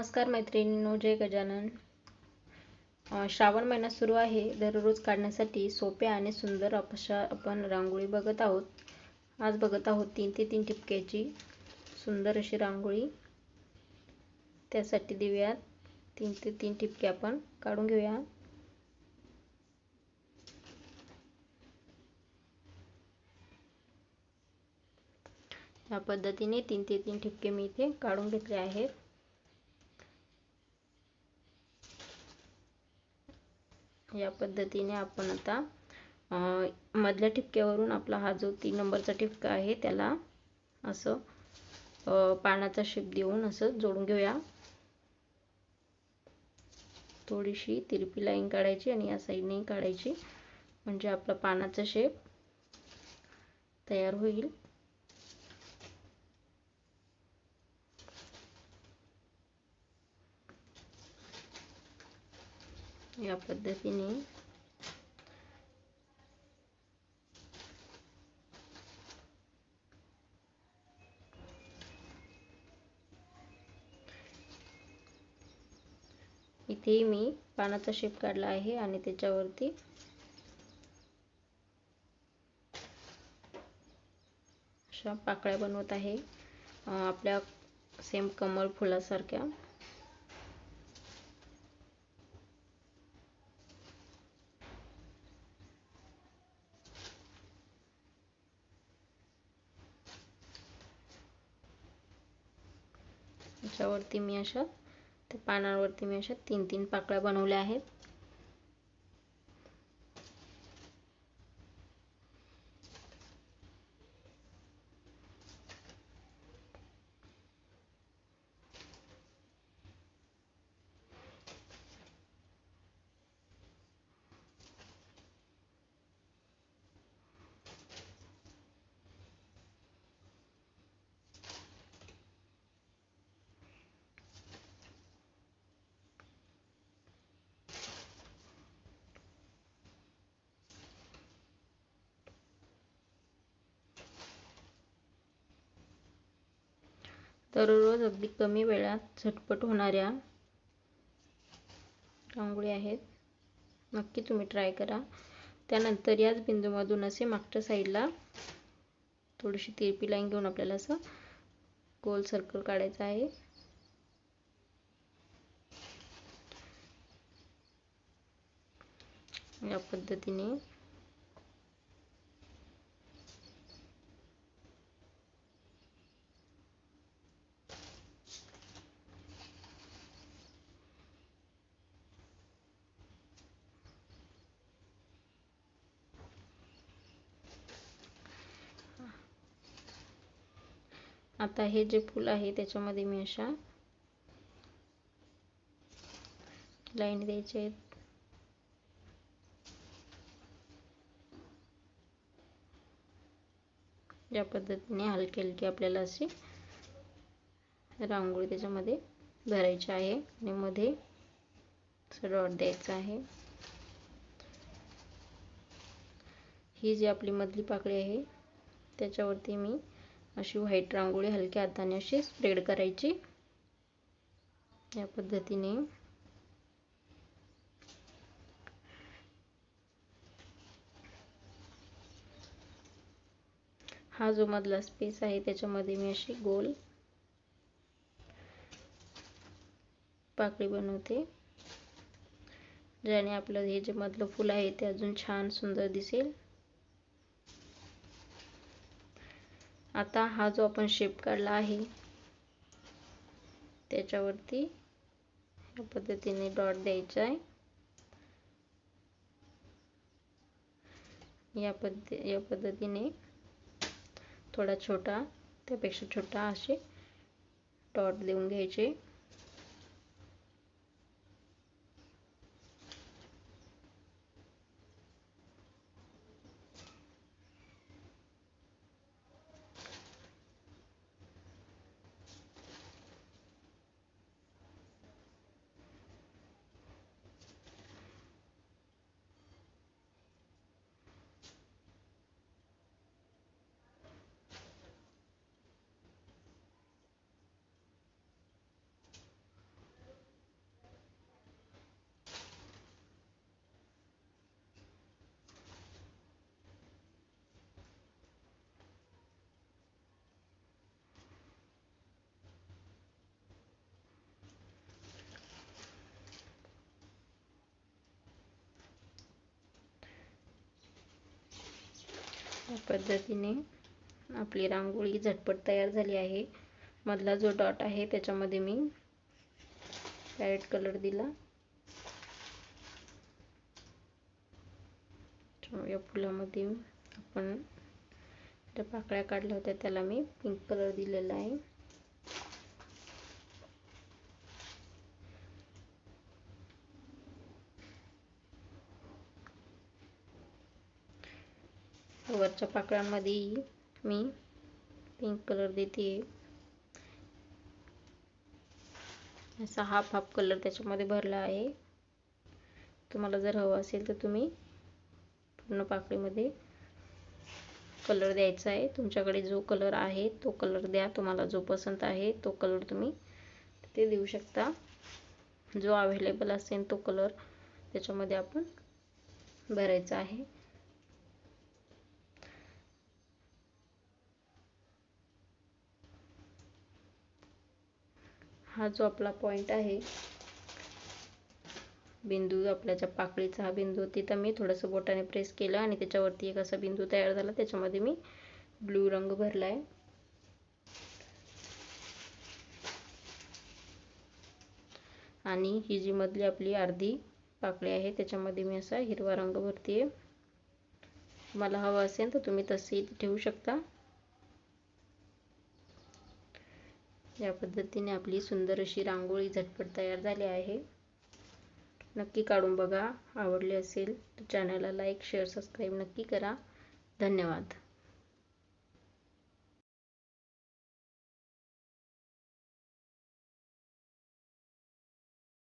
नमस्कार मैत्रिणींनो जय गजानन. श्रावण महिना सुरू आहे. दररोज काढण्यासाठी सोप्या आणि सुंदर अपशा आपण रांगोळी बघत आहोत. आज बघत आहोत तीन ते तीन टिपक्याची सुंदर अशी रांगोळी. त्यासाठी देऊयात. तीन ते तीन टिपके आपण काढून घेऊया. या पद्धतीने तीन ते तीन ठिपके मी इथे काढून घेतले आहेत. या पद्धतीने आपण आता मधल्या ठिपक्यावरून आपला हा जो तीन नंबरचा ठिपका आहे त्याला असं पानाचा शेप देऊन असं जोडून घेऊया. थोडीशी तिरपी लाईन काढायची आणि या साईडने काढायची. म्हणजे आपला पानाचा शेप तयार होईल. या पद्धतीने. इथे मी पानाचा शेप काढला आहे आणि त्याच्यावरती अशा पाकळ्या बनवत आहे. आपल्या सेम कमळ फुलासारख्या. याच्यावरती मी अशा त्या पानावरती मी अशा तीन तीन पाकळ्या बनवल्या आहेत. दररोज अगदी कमी वेळात झटपट होणाऱ्या रांगोळी आहेत. नक्की तुम्ही ट्राय करा. त्यानंतर याच बिंदूमधून असे मागच्या साईडला थोडीशी तिरपी लाईन घेऊन आपल्याला असं गोल सर्कल काढायचं आहे. या पद्धतीने आता हे जे फूल आहे त्याच्यामध्ये मी अशा लाईन द्यायचे आहेत. या पद्धतीने हलकी हलकी आपल्याला अशी रांगोळी त्याच्यामध्ये भरायची आहे आणि मध्ये डॉट द्यायचा आहे. ही जी आपली मधली पाकळी आहे त्याच्यावरती मी अशी व्हाईट रांगोळी हलक्या हाताने अशी स्प्रेड करायची. या पद्धतीने. हा जो मधला स्पेस आहे त्याच्यामध्ये मी अशी गोल पाकळी बनवते. ज्याने आपलं हे जे मधलं फुल आहे ते अजून छान सुंदर दिसेल. आता हा जो आपण शेप काढला आहे त्याच्यावरती या पद्धतीने डॉट द्यायचा आहे. या पद्धती या पद्धतीने थोडा छोटा त्यापेक्षा छोटा असे डॉट देऊन घ्यायचे. पद्धतीने आपली रांगोळी झटपट तयार झाली आहे. मधला जो डॉट आहे त्याच्यामध्ये मी पॅरेट कलर दिला. या फुलामध्ये आपण ज्या पाकळ्या काढल्या होत्या त्याला मी पिंक कलर दिलेला आहे. वरच्या पाकळ्यामध्येही मी पिंक कलर देते. असा हाफ हाफ कलर त्याच्यामध्ये भरला आहे. तुम्हाला जर हवं असेल तर तुम्ही पूर्ण पाकळीमध्ये कलर द्यायचा आहे. तुमच्याकडे जो कलर आहे तो कलर द्या. तुम्हाला जो पसंत आहे तो कलर तुम्ही ते देऊ शकता. जो अवेलेबल असेल तो कलर त्याच्यामध्ये आपण भरायचा आहे. हा जो आपला पॉईंट आहे बिंदू आपल्या ज्या पाकळीचा हा बिंदू तिथं मी थोडंसं बोटाने प्रेस केलं आणि त्याच्यावरती एक असा बिंदू तयार झाला. त्याच्यामध्ये मी ब्लू रंग भरला आहे आणि ही जी मधली आपली अर्धी पाकळी आहे त्याच्यामध्ये मी असा हिरवा रंग भरते मला हवा असेल तर तुम्ही तसे ठेवू शकता. या पद्धतीने आपली सुंदर अशी रांगोळी झटपट तयार झाली आहे. नक्की काढून बघा. आवडले असेल तर चॅनलला लाईक शेअर सबस्क्राईब नक्की करा. धन्यवाद.